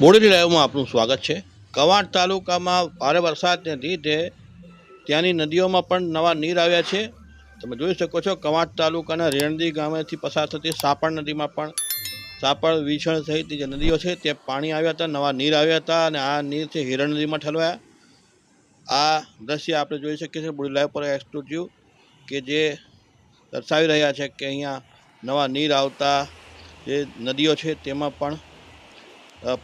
બોડેલી લાઈવમાં આપનું સ્વાગત છે. કવાંટ તાલુકામાં ભારે વરસાદને લીધે ત્યાંની નદીઓમાં પણ નવા નીર આવ્યા છે. તમે જોઈ શકો છો કવાંટ તાલુકાના રેણદી ગામેથી પસાર થતી સાપણ નદીમાં પણ સાપણ વિછણ સહિત જે નદીઓ છે તે પાણી આવ્યા હતા, નવા નીર આવ્યા હતા અને આ નીર છે હિરણ નદીમાં ઠલવાયા. આ દ્રશ્ય આપણે જોઈ શકીએ છીએ બોડી લાઈવ પર એક્સક્લુઝિવ કે જે દર્શાવી રહ્યા છે કે અહીંયા નવા નીર આવતા જે નદીઓ છે તેમાં પણ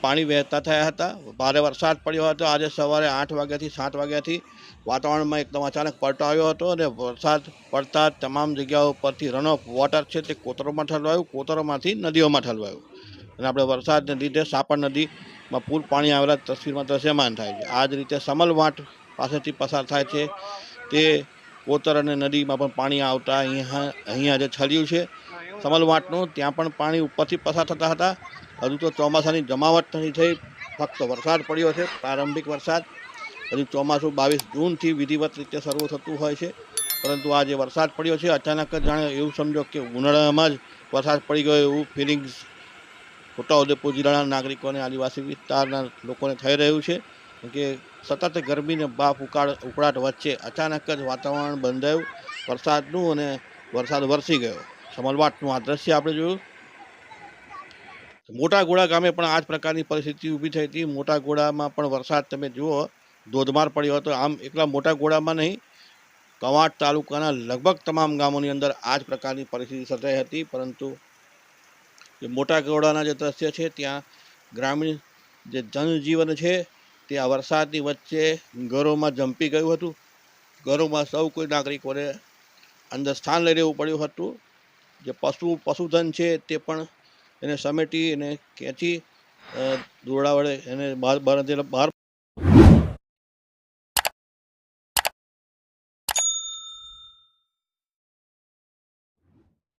પાણી વહેતા થયા હતા. ભારે વરસાદ પડ્યો હતો. આજે સવારે આઠ વાગ્યાથી સાત વાગ્યાથી વાતાવરણમાં એકદમ અચાનક પલટો આવ્યો હતો અને વરસાદ પડતા તમામ જગ્યાઓ પરથી રન ઓફ વોટર છે તે કોતરોમાં ઠલવાયું, કોતરોમાંથી નદીઓમાં ઠલવાયું. અને આપણે વરસાદને લીધે સાપણ નદીમાં પૂર પાણી આવેલા તસવીરમાં દ્રશ્યમાન થાય છે. આ જ રીતે સમલવાંટ પાસેથી પસાર થાય છે. તે કોતર અને નદીમાં પણ પાણી આવતા અહીંયા અહીંયા જે છલ્યું છે સમલવાંટનું ત્યાં પણ પાણી ઉપરથી પસાર થતા હતા. હજુ તો ચોમાસાની જમાવટ નથી થઈ, ફક્ત વરસાદ પડ્યો છે, પ્રારંભિક વરસાદ. હજુ ચોમાસું બાવીસ જૂનથી વિધિવત રીતે શરૂ થતું હોય છે, પરંતુ આ જે વરસાદ પડ્યો છે, અચાનક જ જાણે એવું સમજો કે ઉનાળામાં જ વરસાદ પડી ગયો એવું ફિલિંગ્સ છોટાઉદેપુર જિલ્લાના નાગરિકોને આદિવાસી વિસ્તારના લોકોને થઈ રહ્યું છે, કે સતત ગરમીને બાફ ઉકાળ, ઉકળાટ વચ્ચે અચાનક જ વાતાવરણ બંધાયું, વરસાદનું અને વરસાદ વરસી ગયો. સમલવાટનું આ દ્રશ્ય આપણે જોયું. મોટા ગોળા ગામે પણ આ જ પ્રકારની પરિસ્થિતિ ઊભી થઈ હતી. મોટા ગોળામાં પણ વરસાદ તમે જુઓ, ધોધમાર પડ્યો હતો. આમ એકલા મોટા ગોળામાં નહીં, કવાંટ તાલુકાના લગભગ તમામ ગામોની અંદર આ જ પ્રકારની પરિસ્થિતિ સર્જાઈ હતી. પરંતુ જે મોટા ગોળાના જે દ્રશ્ય છે, ત્યાં ગ્રામીણ જે જનજીવન છે તે આ વરસાદની વચ્ચે ઘરોમાં જંપી ગયું હતું. ઘરોમાં સૌ કોઈ નાગરિકોને અંદર સ્થાન લઈ રહેવું પડ્યું હતું. જે પશુ, પશુધન છે તે પણ એને સમેટી અને ખેંચી દોરડા વડે એને બહાર બહાર બહાર